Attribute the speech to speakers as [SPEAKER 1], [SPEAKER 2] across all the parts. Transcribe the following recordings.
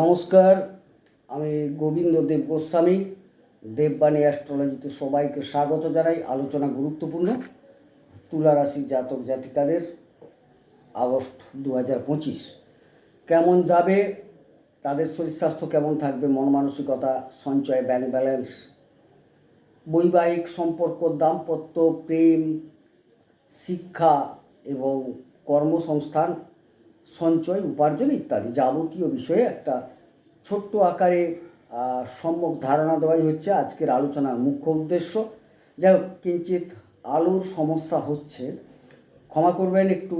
[SPEAKER 1] নমস্কার, আমি গোবিন্দ দেব গোস্বামী, দেববাণী অ্যাস্ট্রোলজিতে সবাইকে স্বাগত জানাই। আলোচনা গুরুত্বপূর্ণ তুলা রাশির জাতক জাতিকাদের আগস্ট দু পঁচিশ। কেমন যাবে? তাদের শরীর স্বাস্থ্য কেমন থাকবে? মন মানসিকতা, সঞ্চয় ব্যাংক ব্যালেন্স বৈবাহিক সম্পর্ক, দাম্পত্য, প্রেম, শিক্ষা এবং কর্মসংস্থান সঞ্চয়, উপার্জন ইত্যাদি যাবতীয় বিষয়ে একটা ছোট্ট আকারে সম্যক ধারণা দেওয়াই হচ্ছে আজকের আলোচনার মুখ্য উদ্দেশ্য। যাই হোক কিঞ্চিত আলুর সমস্যা হচ্ছে, ক্ষমা করবেন, একটু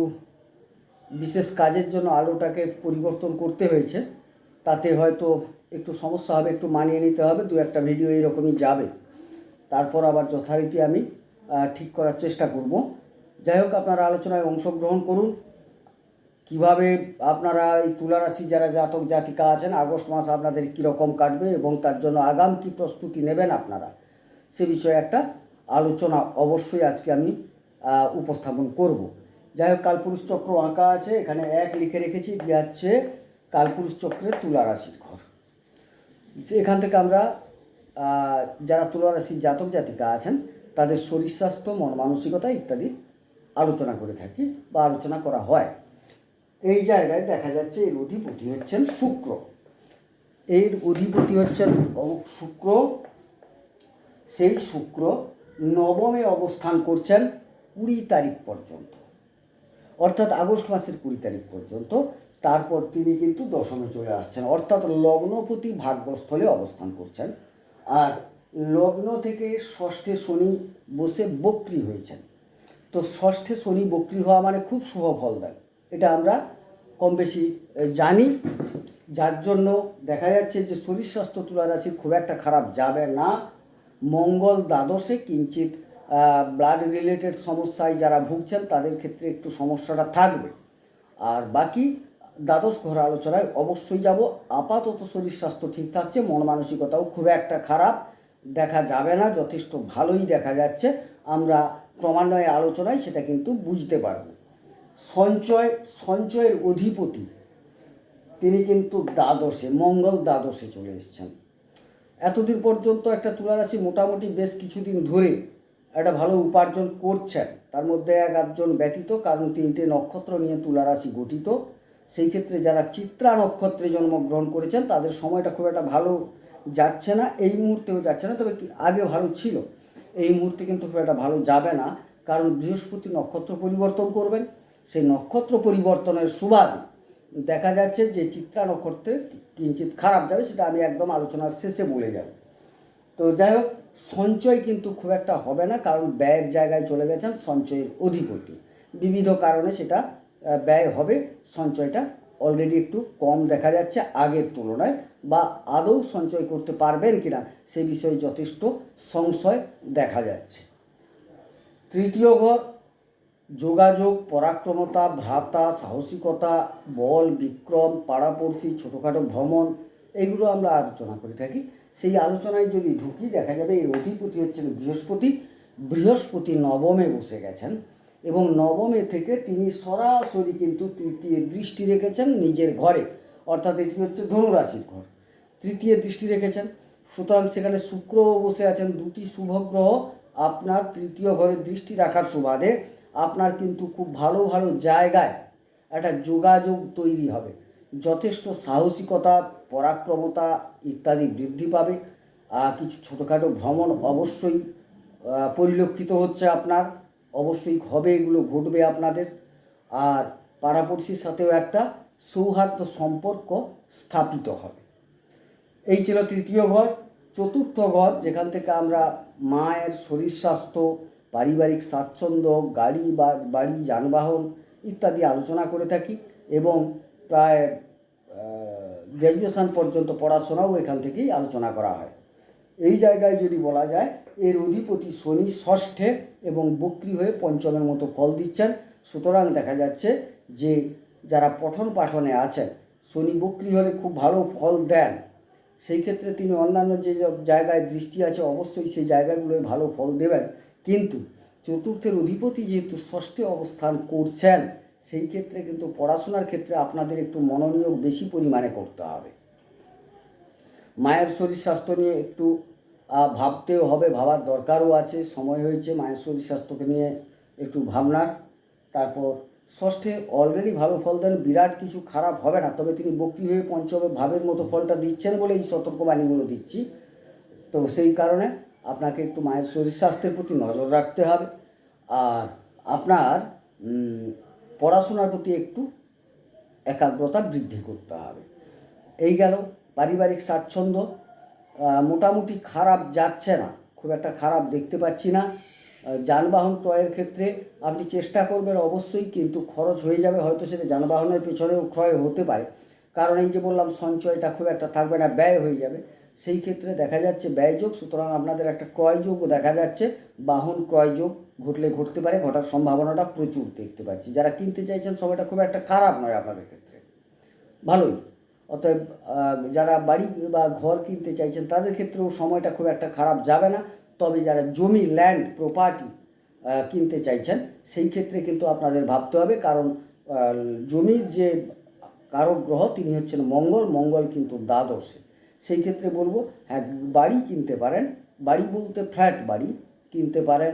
[SPEAKER 1] বিশেষ কাজের জন্য আলোটাকে পরিবর্তন করতে হয়েছে, তাতে হয়তো একটু সমস্যা হবে, একটু মানিয়ে নিতে হবে, দু একটা ভিডিও এইরকমই যাবে। তারপর আবার যথারীতি আমি ঠিক করার চেষ্টা করব। যাই হোক, আপনারা আলোচনায় অংশগ্রহণ করুন। কীভাবে আপনারা এই তুলা রাশি যারা জাতক জাতিকা আছেন, আগস্ট মাস আপনাদের কীরকম কাটবে এবং তার জন্য আগাম কী প্রস্তুতি নেবেন আপনারা? সে বিষয়ে একটা আলোচনা অবশ্যই আজকে আমি উপস্থাপন করব। যাই হোক, কালপুরুষ চক্র আঁকা আছে, এখানে এক লিখে রেখেছি এটি হচ্ছে কালপুরুষ চক্রের তুলা রাশির ঘর। যে এখান থেকে আমরা যারা তুলা রাশির জাতক জাতিকা আছেন, তাদের শরীর স্বাস্থ্য, মন মানসিকতা ইত্যাদি আলোচনা করে থাকি বা আলোচনা করা হয়। এই জায়গায় দেখা যাচ্ছে এর অধিপতি হচ্ছেন শুক্র। এর অধিপতি হচ্ছেন শুক্র। সেই শুক্র নবমে অবস্থান করছেন কুড়ি তারিখ পর্যন্ত। অর্থাৎ আগস্ট মাসের কুড়ি তারিখ পর্যন্ত। তারপর তিনি কিন্তু দশমে চলে আসছেন। অর্থাৎ লগ্নপতি ভাগ্যস্থলে অবস্থান করছেন। আর লগ্ন থেকে ষষ্ঠে শনি বসে বক্রি হয়েছেন। তো ষষ্ঠে শনি বক্রি হওয়া মানে খুব শুভ ফল দেয় এটা আমরা কম বেশি জানি। যার জন্য দেখা যাচ্ছে যে শরীর স্বাস্থ্য তুলা রাশির খুব একটা খারাপ যাবে না। মঙ্গল দ্বাদশে কিঞ্চিত ব্লাড রিলেটেড সমস্যায় যারা ভুগছেন, তাদের ক্ষেত্রে একটু সমস্যাটা থাকবে। আর বাকি দ্বাদশ ঘর আলোচনায় অবশ্যই যাব। আপাতত শরীর স্বাস্থ্য ঠিক থাকছে, মন মানসিকতাও খুব একটা খারাপ, দেখা যাবে না, যথেষ্ট ভালোই দেখা যাচ্ছে। আমরা ক্রমান্বয়ে আলোচনায় সেটা কিন্তু বুঝতে পারব। সঞ্চয়, সঞ্চয়ের অধিপতি। তিনি কিন্তু দ্বাদশে, মঙ্গল দ্বাদশে চলে এসছেন। এতদিন পর্যন্ত একটা তুলারাশি মোটামুটি বেশ কিছুদিন ধরে একটা ভালো উপার্জন করছেন। তার মধ্যে এক আধজন ব্যতীত, কারণ তিনটে নক্ষত্র নিয়ে তুলারাশি গঠিত। সেই ক্ষেত্রে যারা চিত্রা নক্ষত্রে জন্মগ্রহণ করেছেন, তাদের সময়টা খুব একটা ভালো যাচ্ছে না। এই মুহূর্তেও যাচ্ছে না, তবে আগে ভালো ছিল? এই মুহূর্তে কিন্তু খুব একটা ভালো যাবে না, কারণ বৃহস্পতি নক্ষত্র পরিবর্তন করবেন। সেই নক্ষত্র পরিবর্তনের সুবাদে দেখা যাচ্ছে যে চিত্রা নক্ষত্রে কিঞ্চিত খারাপ যাবে, সেটা আমি একদম আলোচনার শেষে বলে যাব। তো যাই হোক, সঞ্চয় কিন্তু খুব একটা হবে না, কারণ ব্যয়ের জায়গায় চলে গেছেন সঞ্চয়ের অধিপতি। বিবিধ কারণে সেটা ব্যয় হবে, সঞ্চয়টা অলরেডি একটু কম দেখা যাচ্ছে আগের তুলনায়, বা আদৌ সঞ্চয় করতে পারবেন কিনা সে বিষয়ে যথেষ্ট সংশয় দেখা যাচ্ছে। তৃতীয় ঘর যোগাযোগ, পরাক্রমতা, ভ্রাতা, সাহসিকতা, বল, বিক্রম, পাড়াপড়শি, ছোটোখাটো ভ্রমণ, এগুলো আমরা আলোচনা করে থাকি। সেই আলোচনায় যদি ঢুকি, দেখা যাবে এর অধিপতি হচ্ছেন বৃহস্পতি। বৃহস্পতি নবমে বসে গেছেন এবং নবমে থেকে তিনি সরাসরি কিন্তু তৃতীয় দৃষ্টি রেখেছেন নিজের ঘরে। অর্থাৎ এটি হচ্ছে ধনুরাশির ঘর। তৃতীয় দৃষ্টি রেখেছেন। সুতরাং সেখানে শুক্র বসে আছেন। দুটি শুভ গ্রহ। আপনার তৃতীয় ঘরে দৃষ্টি রাখার সুবাদে আপনার কিন্তু খুব ভালো ভালো জায়গায় একটা যোগাযোগ তৈরি হবে। যথেষ্ট সাহসিকতা, পরাক্রমতা ইত্যাদি বৃদ্ধি পাবে। কিছু ছোটোখাটো ভ্রমণ অবশ্যই পরিলক্ষিত হচ্ছে আপনার। অবশ্যই হবে, এগুলো ঘটবে আপনাদের। আর পাড়াপড়শির সাথেও একটা সৌহার্দ্য সম্পর্ক স্থাপিত হবে। এই ছিল তৃতীয় ঘর। চতুর্থ ঘর, যেখান থেকে আমরা মায়ের শরীর স্বাস্থ্য পারিবারিক স্বাচ্ছন্দ্য, গাড়ি বা বাড়ি, যানবাহন ইত্যাদি আলোচনা করে থাকি এবং প্রায় গ্র্যাজুয়েশন পর্যন্ত পড়াশোনাও এখান থেকেই আলোচনা করা হয়। এই জায়গায় যদি বলা যায়, এর অধিপতি শনি ষষ্ঠে এবং বক্রি হয়ে পঞ্চমের মতো ফল দিচ্ছেন। সুতরাং দেখা যাচ্ছে যে, যারা পঠন পাঠনে আছেন, শনি বক্রি হলে খুব ভালো ফল দেন। সেই ক্ষেত্রে তিনি অন্যান্য যে জায়গায় দৃষ্টি আছে, অবশ্যই সেই জায়গাগুলোয় ভালো ফল দেবেন। কিন্তু চতুর্থের অধিপতি যেহেতু ষষ্ঠে অবস্থান করছেন, সেই ক্ষেত্রে কিন্তু পড়াশোনার ক্ষেত্রে আপনাদের একটু মনোনিয়োগ বেশি পরিমাণে করতে হবে। মায়ের শরীর স্বাস্থ্য নিয়ে একটু ভাবতেও হবে, ভাবার দরকারও আছে, সময় হয়েছে মায়ের শরীর স্বাস্থ্যকে নিয়ে একটু ভাবনার। তারপর ষষ্ঠে অলরেডি ভালো ফল দেন, বিরাট কিছু খারাপ হবে না, তবে তিনি বক্রি হয়ে পঞ্চমে ভাবের মতো ফলটা দিচ্ছেন বলে এই সতর্কবাণীগুলো দিচ্ছি। তো সেই কারণে আপনাকে একটু মায়ের শরীর স্বাস্থ্যের প্রতি নজর রাখতে হবে। আর আপনার পড়াশোনার প্রতি একটু একাগ্রতা বৃদ্ধি করতে হবে। এই গেল পারিবারিক স্বাচ্ছন্দ্য। মোটামুটি খারাপ যাচ্ছে না, খুব একটা খারাপ দেখতে পাচ্ছি না। যানবাহন ক্রয়ের ক্ষেত্রে আপনি চেষ্টা করবেন অবশ্যই, কিন্তু খরচ হয়ে যাবে, হয়তো সেটা যানবাহনের পেছনেও ক্রয় হতে পারে। কারণ এই যে বললাম, সঞ্চয়টা খুব একটা থাকবে না, ব্যয় হয়ে যাবে। সেই ক্ষেত্রে দেখা যাচ্ছে ব্যয়যোগ, সুতরাং আপনাদের একটা ক্রয়যোগও দেখা যাচ্ছে। বাহন ক্রয়যোগ ঘটলে ঘটতে পারে, ঘটার সম্ভাবনাটা প্রচুর দেখতে পাচ্ছি। যারা কিনতে চাইছেন সময়টা খুব একটা খারাপ নয় আপনাদের ক্ষেত্রে। ভালোই। অতএব যারা বাড়ি বা ঘর কিনতে চাইছেন, তাদের ক্ষেত্রেও সময়টা খুব একটা খারাপ যাবে না। তবে যারা জমি ল্যান্ড প্রপার্টি কিনতে চাইছেন, সেই ক্ষেত্রে কিন্তু আপনাদের ভাবতে হবে, কারণ জমির যে কারক গ্রহ তিনি হচ্ছেন মঙ্গল। মঙ্গল কিন্তু দ্বাদশে। সেই ক্ষেত্রে বলব হ্যাঁ বাড়ি কিনতে পারেন। বাড়ি বলতে ফ্ল্যাট বাড়ি কিনতে পারেন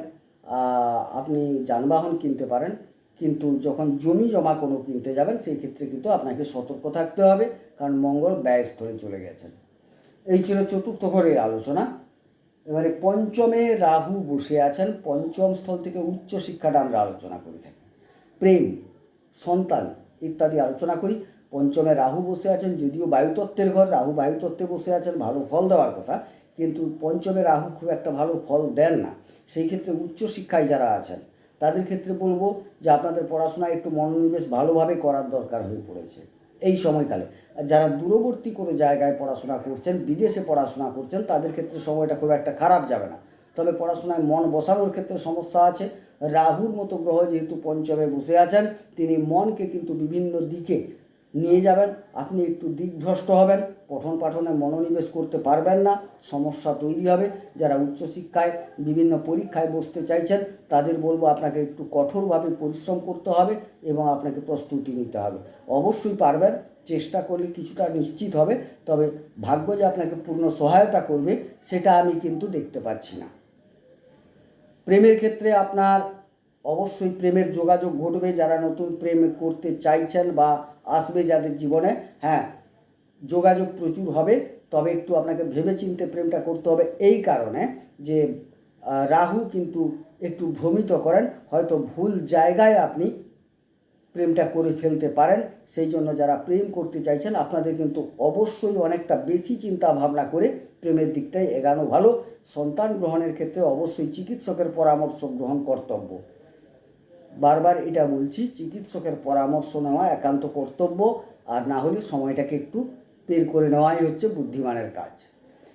[SPEAKER 1] আপনি যানবাহন কিনতে পারেন, কিন্তু যখন জমি জমা কোনো কিনতে যাবেন, সেই ক্ষেত্রে কিন্তু আপনাকে সতর্ক থাকতে হবে, কারণ মঙ্গল ব্যয়স্থলে চলে গেছেন। এই ছিল চতুর্থ ঘরের আলোচনা। এবারে পঞ্চমে রাহু বসে আছেন। পঞ্চম স্থল থেকে উচ্চ শিক্ষাটা আমরা আলোচনা করে থাকি। প্রেম, সন্তান ইত্যাদি আলোচনা করি। পঞ্চমে রাহু বসে আছেন, যদিও বায়ুতত্ত্বের ঘর, রাহু বায়ুতত্ত্বে বসে আছেন, ভালো ফল দেওয়ার কথা, কিন্তু পঞ্চমে রাহু খুব একটা ভালো ফল দেন না। সেই ক্ষেত্রে উচ্চ শিক্ষায় যারা আছেন, তাদের ক্ষেত্রে বলব যে আপনাদের পড়াশোনায় একটু মনোনিবেশ ভালোভাবে করার দরকার হয়ে পড়েছে এই সময়কালে। আর যারা দূরবর্তী কোনো জায়গায় পড়াশোনা করছেন, বিদেশে পড়াশোনা করছেন, তাদের ক্ষেত্রে সময়টা খুব একটা খারাপ যাবে না। তবে পড়াশোনায় মন বসানোর ক্ষেত্রে সমস্যা আছে। রাহুর মতো গ্রহ যেহেতু পঞ্চমে বসে আছেন, তিনি মনকে কিন্তু বিভিন্ন দিকে নিয়ে যাবেন, আপনি একটু দিকভ্রষ্ট হবেন, পঠন পাঠনে মনোনিবেশ করতে পারবেন না, সমস্যা তৈরি হবে। যারা উচ্চশিক্ষায়, বিভিন্ন পরীক্ষায় বসতে চাইছেন, তাদের বলব আপনাকে একটু কঠোরভাবে পরিশ্রম করতে হবে এবং আপনাকে প্রস্তুতি নিতে হবে। অবশ্যই পারবেন, চেষ্টা করলে কিছুটা নিশ্চিত হবে, তবে ভাগ্য যে আপনাকে পূর্ণ সহায়তা করবে, সেটা আমি কিন্তু দেখতে পাচ্ছি না। প্রেমের ক্ষেত্রে আপনার অবশ্যই প্রেমের যোগাযোগ ঘটবে যারা নতুন প্রেম করতে চাইছেন বা আসবে যাদের জীবনে। হ্যাঁ যোগাযোগ প্রচুর হবে, তবে একটু আপনাকে ভেবেচিন্তে প্রেমটা করতে হবে এই কারণে যে রাহু কিন্তু একটু ভ্রমিত করেন, হয়তো ভুল জায়গায় আপনি প্রেমটা করে ফেলতে পারেন। সেই জন্য যারা প্রেম করতে চাইছেন, আপনাদের কিন্তু অবশ্যই অনেকটা বেশি চিন্তা ভাবনা করে প্রেমের দিকটাই এগানো ভালো। সন্তান গ্রহণের ক্ষেত্রে অবশ্যই চিকিৎসকের পরামর্শ গ্রহণ কর্তব্য। বারবার এটা বলছি, চিকিৎসকের পরামর্শ নেওয়া একান্ত কর্তব্য, আর না হলে সময়টাকে একটু বের করে নেওয়াই হচ্ছে বুদ্ধিমানের কাজ।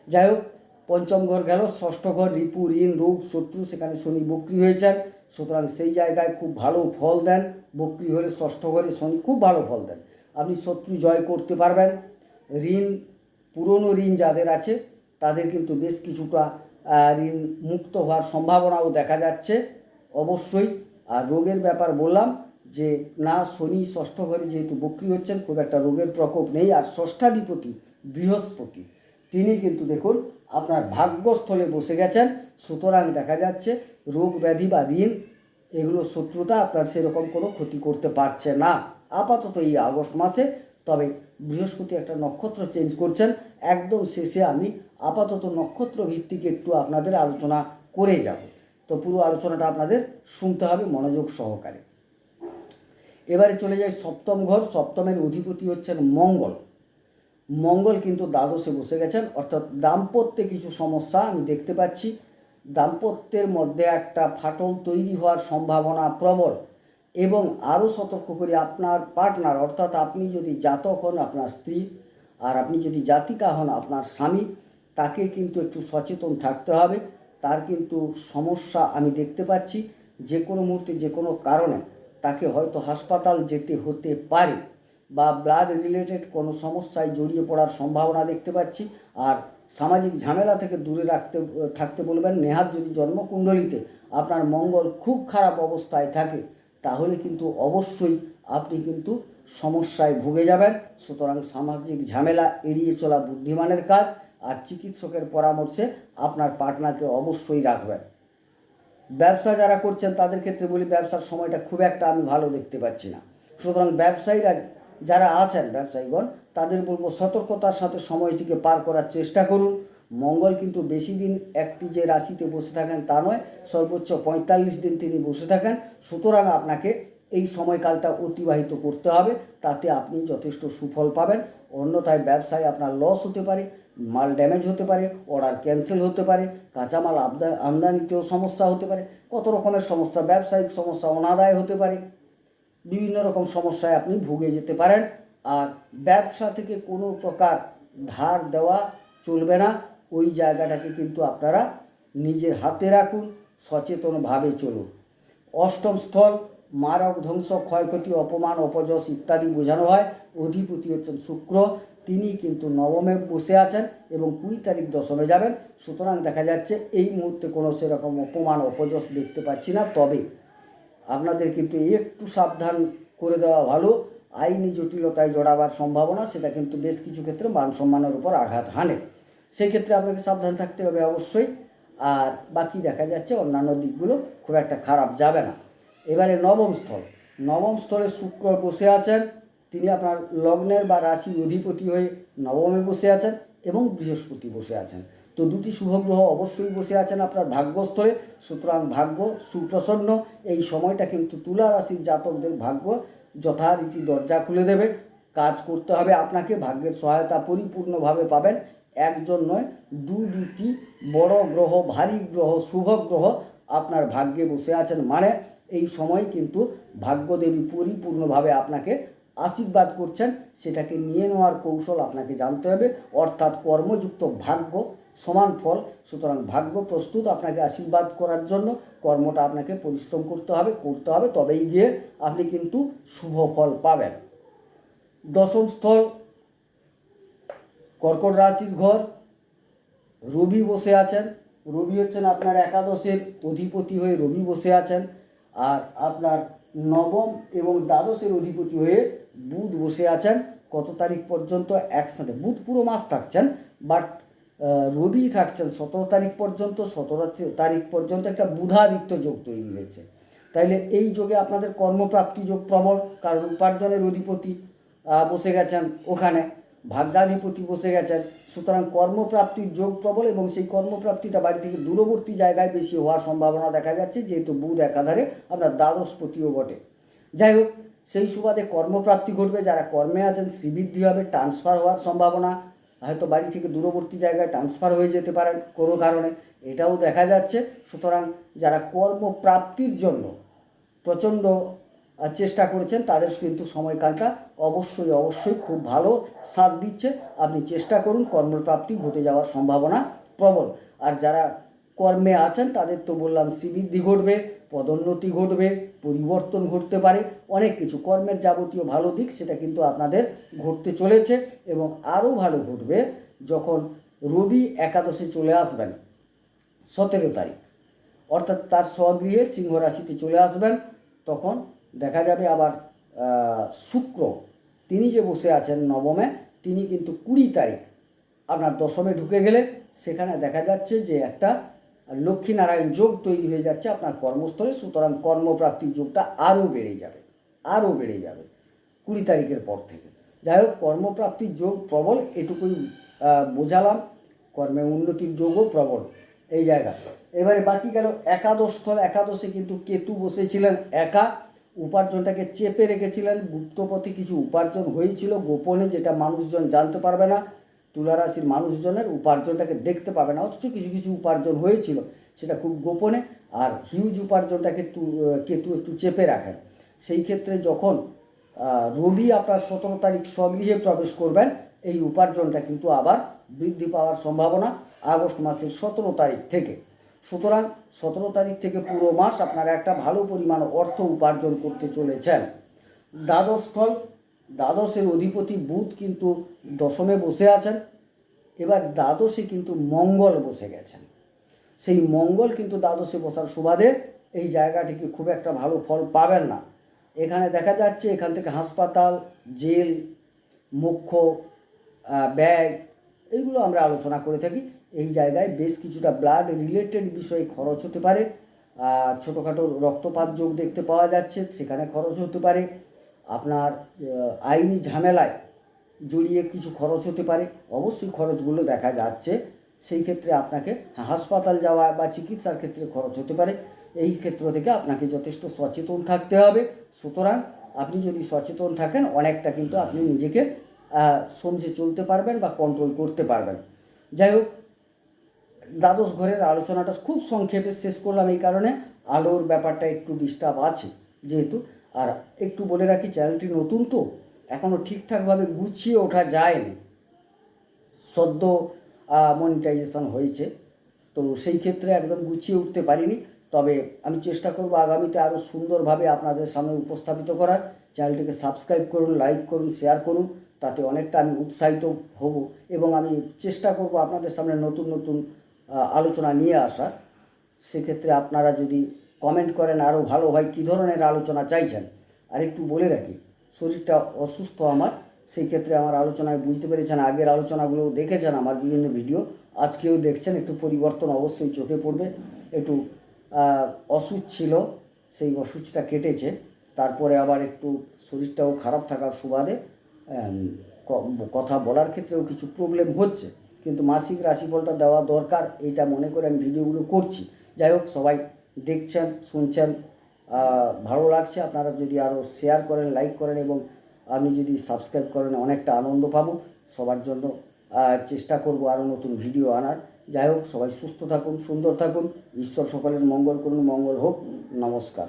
[SPEAKER 1] যাই হোক, পঞ্চম ঘর গেল, ষষ্ঠ ঘর, রিপু, ঋণ, রোগ, শত্রু, সেখানে শনি বক্রি হয়েছেন। সুতরাং সেই জায়গায় খুব ভালো ফল দেন, বক্রি হলে ষষ্ঠ ঘরে শনি খুব ভালো ফল দেন। আপনি শত্রু জয় করতে পারবেন। ঋণ, পুরনো ঋণ যাদের আছে, তাদের কিন্তু বেশ কিছুটা ঋণ মুক্ত হওয়ার সম্ভাবনাও দেখা যাচ্ছে। অবশ্যই আর রোগের ব্যাপার বললাম যে, না, শনি ষষ্ঠ ঘরে যেহেতু বক্রি হচ্ছেন, খুব একটা রোগের প্রকোপ নেই, আর ষষ্ঠাধিপতি বৃহস্পতি, তিনি কিন্তু দেখুন আপনার ভাগ্যস্থলে বসে গেছেন। সুতরাং দেখা যাচ্ছে রোগ ব্যাধি বা ঋণ, এগুলো শত্রুতা আপনার সেরকম কোনো ক্ষতি করতে পারছে না। আপাতত এই আগস্ট মাসে, তবে বৃহস্পতি একটা নক্ষত্র চেঞ্জ করছেন। একদম শেষে আমি আপাতত নক্ষত্র ভিত্তিক একটু আপনাদের আলোচনা করে যাব। তো পুরো আলোচনাটা আপনাদের শুনতে হবে মনোযোগ সহকারে। এবারে চলে যায় সপ্তম ঘর, সপ্তমের অধিপতি হচ্ছেন মঙ্গল। মঙ্গল কিন্তু দ্বাদশে বসে গেছেন, অর্থাৎ দাম্পত্যে কিছু সমস্যা আমি দেখতে পাচ্ছি। দাম্পত্যের মধ্যে একটা ফাটল তৈরি হওয়ার সম্ভাবনা প্রবল এবং আরও সতর্ক করি আপনার পার্টনার, অর্থাৎ আপনি যদি জাতক হন আপনার স্ত্রী আর আপনি যদি জাতিকা হন আপনার স্বামী, তাকে কিন্তু একটু সচেতন থাকতে হবে। তার কিন্তু সমস্যা আমি দেখতে পাচ্ছি। যে কোনো মুহূর্তে, যে কোনো কারণে তাকে হয়তো হাসপাতাল যেতে হতে পারে বা ব্লাড রিলেটেড কোনো সমস্যায় জড়িয়ে পড়ার সম্ভাবনা দেখতে পাচ্ছি। আর সামাজিক ঝামেলা থেকে দূরে রাখতে, থাকতে বলবেন, নেহাত যদি জন্মকুণ্ডলিতে আপনার মঙ্গল খুব খারাপ অবস্থায় থাকে, তাহলে কিন্তু অবশ্যই আপনি কিন্তু সমস্যায় ভুগে যাবেন। সুতরাং সামাজিক ঝামেলা এড়িয়ে চলা বুদ্ধিমানের কাজ। আর চিকিৎসকের পরামর্শে আপনার পার্টনারকে অবশ্যই রাখবেন। ব্যবসা যারা করছেন, তাদের ক্ষেত্রে বলি ব্যবসার সময়টা খুব একটা আমি ভালো দেখতে পাচ্ছি না। সুতরাং ব্যবসায়ীরা যারা আছেন, ব্যবসায়ীগণ, তাদের বলব সতর্কতার সাথে সময়টিকে পার করার চেষ্টা করুন। মঙ্গল কিন্তু বেশি দিন একটি যে রাশিতে বসে থাকেন তা নয়, সর্বোচ্চ পঁয়তাল্লিশ দিন তিনি বসে থাকেন। সুতরাং আপনাকে এই সময়কালটা অতিবাহিত করতে হবে, তাতে আপনি যথেষ্ট সুফল পাবেন। অন্যথায় ব্যবসায় আপনার লস হতে পারে। মাল ড্যামেজ হতে পারে অর্ডার ক্যান্সেল হতে পারে, কাঁচামাল আমদা- আমদানিতেও সমস্যা হতে পারে, কত রকমের সমস্যা, ব্যবসায়িক সমস্যা অনাদায় হতে পারে। বিভিন্ন রকম সমস্যায় আপনি ভুগে যেতে পারেন আর ব্যবসা থেকে কোনো প্রকার ধার দেওয়া চলবে না। ওই জায়গাটাকে কিন্তু আপনারা নিজের হাতে রাখুন, সচেতনভাবে চলুন। অষ্টম স্থল মারক ধ্বংস, ক্ষয়ক্ষতি, অপমান, অপযশ ইত্যাদি বোঝানো হয়। অধিপতি হচ্ছেন শুক্র। তিনি কিন্তু নবমে বসে আছেন এবং কুড়ি তারিখ দশমে যাবেন। সুতরাং দেখা যাচ্ছে এই মুহূর্তে কোনো সেরকম অপমান, অপযশ দেখতে পাচ্ছি না। তবে আপনাদের কিন্তু একটু সাবধান করে দেওয়া ভালো। আইনি জটিলতায় জড়াবার সম্ভাবনা, সেটা কিন্তু বেশ কিছু ক্ষেত্রে মান সম্মানের উপর আঘাত হানে। সেই ক্ষেত্রে আপনাকে সাবধান থাকতে হবে অবশ্যই। আর বাকি দেখা যাচ্ছে অন্যান্য দিকগুলো খুব একটা খারাপ যাবে না। এবারে নবম স্থল। নবম স্থলে শুক্র বসে আছেন। তিনি আপনার লগ্নের বা রাশি অধিপতি হয়ে নবমে বসে আছেন এবং বৃহস্পতি বসে আছেন। তো দুটি শুভ গ্রহ অবশ্যই বসে আছেন আপনার ভাগ্যস্থলে সুতরাং ভাগ্য সুপ্রসন্ন। এই সময়টা কিন্তু তুলা রাশির জাতকদের ভাগ্য যথারীতি দরজা খুলে দেবে। কাজ করতে হবে আপনাকে। ভাগ্যের সহায়তা পরিপূর্ণভাবে পাবেন। একজন নয়, দু দুটি বড় গ্রহ, ভারী গ্রহ, শুভ গ্রহ আপনার ভাগ্যে বসে আছেন। মানে এই সময় কিন্তু ভাগ্যদেবী পরিপূর্ণভাবে আপনাকে আশীর্বাদ করছেন, সেটাকে নিয়ে নেওয়ার কৌশল আপনাকে জানতে হবে। অর্থাৎ কর্মযুক্ত ভাগ্য সমান ফল। সুতরাং ভাগ্য প্রস্তুত আপনাকে আশীর্বাদ করার জন্য। কর্মটা আপনাকে পরিশ্রম করতে হবে করতে হবে, তবেই গিয়ে আপনি কিন্তু শুভ ফল পাবেন। দশম স্থল, কর্কট রাশির ঘর। রবি বসে আছেন। রবি হচ্ছেন আপনার একাদশের অধিপতি হয়ে রবি বসে আছেন। আর আপনার নবম এবং দ্বাদশের অধিপতি হয়ে বুধ বসে আছেন, কত তারিখ পর্যন্ত একসাথে? বুধ পুরো মাস থাকছেন বাট রবি থাকছেন সতেরো তারিখ পর্যন্ত, সতেরো তারিখ পর্যন্ত একটা বুধাদিত্য যোগ তৈরি হয়েছে। তাইলে এই যোগে আপনাদের কর্মপ্রাপ্তি যোগ প্রবল, কারণ উপার্জনের অধিপতি বসে গেছেন ওখানে, ভাগ্যাধিপতি বসে গেছেন। সুতরাং কর্মপ্রাপ্তির যোগ প্রবল এবং সেই কর্মপ্রাপ্তিটা বাড়ি থেকে দূরবর্তী জায়গায় বেশি হওয়ার সম্ভাবনা দেখা যাচ্ছে, যেহেতু বুধ একাধারে আপনার দ্বাদশপতিও বটে। যাই হোক সেই সুবাদে কর্মপ্রাপ্তি ঘটবে, যারা কর্মে আছেন, শ্রীবৃদ্ধি হবে ট্রান্সফার হওয়ার সম্ভাবনা। হয়তো বাড়ি থেকে দূরবর্তী জায়গায় ট্রান্সফার হয়ে যেতে পারেন কোনো কারণে। এটাও দেখা যাচ্ছে। সুতরাং যারা কর্মপ্রাপ্তির জন্য প্রচণ্ড চেষ্টা করেছেন, তাদের কিন্তু সময়কালটা অবশ্যই অবশ্যই খুব ভালো সাথ দিচ্ছে। আপনি চেষ্টা করুন, কর্মপ্রাপ্তি ঘটে যাওয়ার সম্ভাবনা প্রবল। আর যারা কর্মে আছেন, তাদের তো বললাম, শ্রীবৃদ্ধি ঘটবে। পদোন্নতি ঘটবে, পরিবর্তন ঘটতে পারে, অনেক কিছু। কর্মের যাবতীয় ভালো দিক সেটা কিন্তু আপনাদের ঘটতে চলেছে এবং আরও ভালো ঘটবে যখন রবি একাদশে চলে আসবেন, সতেরো তারিখ। অর্থাৎ তার স্বগৃহে সিংহ রাশিতে চলে আসবেন, তখন দেখা যাবে আবার শুক্র। তিনি যে বসে আছেন নবমে, তিনি কিন্তু কুড়ি তারিখ, আপনার দশমে ঢুকে গেলে সেখানে দেখা যাচ্ছে যে একটা লক্ষ্মীনারায়ণ যোগ তৈরি হয়ে যাচ্ছে আপনার কর্মস্থলে, সুতরাং কর্মপ্রাপ্তির যোগটা আরও বেড়ে যাবে, আরও বেড়ে যাবে কুড়ি তারিখের পর থেকে। যাই হোক, কর্মপ্রাপ্তির যোগ প্রবল, এটুকুই বোঝালাম। কর্মে উন্নতির যোগও প্রবল এই জায়গা এবারে বাকি গেল একাদশ স্থল। একাদশে কিন্তু কেতু বসেছিলেন একা। উপার্জনটাকে চেপে রেখেছিলেন। গুপ্তপথে কিছু উপার্জন হয়েছিল গোপনে, যেটা মানুষজন জানতে পারবে না। তুলা রাশির মানুষজনের উপার্জনটাকে দেখতে পাবে না। অথচ কিছু কিছু উপার্জন হয়েছিল, সেটা খুব গোপনে আর হিউজ উপার্জনটাকে কেতু একটু চেপে রাখেন। সেই ক্ষেত্রে যখন রবি আপনার সতেরো তারিখ স্বগৃহে প্রবেশ করবেন, এই উপার্জনটা কিন্তু আবার বৃদ্ধি পাওয়ার সম্ভাবনা আগস্ট মাসের সতেরো তারিখ থেকে। সুতরাং সতেরো তারিখ থেকে পুরো মাস আপনারা একটা ভালো পরিমাণ অর্থ উপার্জন করতে চলেছেন। দ্বাদশ স্থল দ্বাদশের অধিপতি বুধ কিন্তু দশমে বসে আছেন, এবার দ্বাদশে কিন্তু মঙ্গল বসে গেছেন। সেই মঙ্গল কিন্তু দ্বাদশে বসার সুবাদে এই জায়গাটিকে খুব একটা ভালো ফল পাবেন না। এখানে দেখা যাচ্ছে এখান থেকে হাসপাতাল, জেল, মুখ্য ব্যয় এইগুলো আমরা আলোচনা করে থাকি। এই জায়গায় বেশ কিছুটা ব্লাড রিলেটেড বিষয়ে খরচ হতে পারে। ছোটোখাটো রক্তপাত যোগ দেখতে পাওয়া যাচ্ছে, সেখানে খরচ হতে পারে। আপনার আইনি ঝামেলায় জড়িয়ে কিছু খরচ হতে পারে। অবশ্যই খরচগুলো দেখা যাচ্ছে। সেই ক্ষেত্রে আপনাকে হাসপাতাল যাওয়া বা চিকিৎসার ক্ষেত্রে খরচ হতে পারে। এই ক্ষেত্র থেকে আপনাকে যথেষ্ট সচেতন থাকতে হবে। সুতরাং আপনি যদি সচেতন থাকেন, অনেকটা কিন্তু আপনি নিজেকে সমঝে চলতে পারবেন বা কন্ট্রোল করতে পারবেন। যাই হোক, দ্বাদশ ঘরের আলোচনাটা খুব সংক্ষেপে শেষ করলাম এই কারণে। আলোর ব্যাপারটা একটু ডিস্টার্ব আছে, যেহেতু আর একটু বলে রাখি চ্যানেলটি নতুন তো এখনও ঠিকঠাকভাবে গুছিয়ে ওঠা যায়নি। সদ্য মনিটাইজেশন হয়েছে, তো সেই ক্ষেত্রে একদম গুছিয়ে উঠতে পারিনি। তবে আমি চেষ্টা করব আগামীতে আরও সুন্দরভাবে আপনাদের সামনে উপস্থাপিত করার। চ্যানেলটিকে সাবস্ক্রাইব করুন লাইক করুন শেয়ার করুন, তাতে অনেকটা আমি উৎসাহিত হব এবং আমি চেষ্টা করব আপনাদের সামনে নতুন নতুন আলোচনা নিয়ে আসার। সেক্ষেত্রে আপনারা যদি কমেন্ট করেন আরও ভালো হয়, কী ধরনের আলোচনা চাইছেন? আর একটু বলে রাখি, শরীরটা অসুস্থ আমার, সেই ক্ষেত্রে আমার আলোচনায় বুঝতে পেরেছেন, আগের আলোচনাগুলো দেখেছেন আমার বিভিন্ন ভিডিও, আজকেও দেখছেন, একটু পরিবর্তন অবশ্যই চোখে পড়বে, একটু অসুখ ছিল, সেই অসুখটা কেটেছে, তারপরে আবার একটু শরীরটাও খারাপ থাকার সুবাদে কথা বলার ক্ষেত্রেও কিছু প্রবলেম হচ্ছে, কিন্তু মাসিক রাশিফলটা দেওয়া দরকার, এইটা মনে করে আমি ভিডিওগুলো করছি। যাই হোক, সবাই দেখছেন, শুনছেন ভালো লাগছে, আপনারা যদি আরও শেয়ার করেন লাইক করেন এবং আপনি যদি সাবস্ক্রাইব করেন, অনেকটা আনন্দ পাব। সবার জন্য চেষ্টা করব আরও নতুন ভিডিও আনার। যাই হোক, সবাই সুস্থ থাকুন, সুন্দর থাকুন। ঈশ্বর সকলের মঙ্গল করুন, মঙ্গল হোক। নমস্কার।